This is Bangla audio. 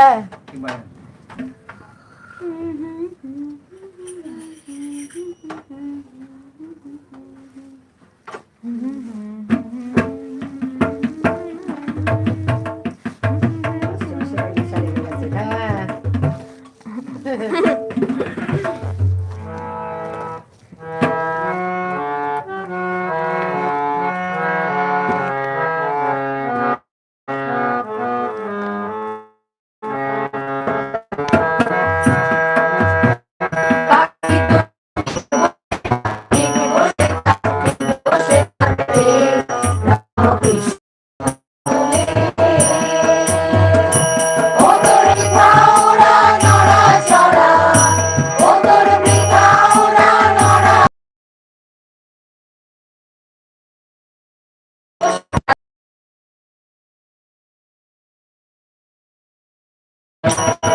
হ্যাঁ একবার Uh-huh.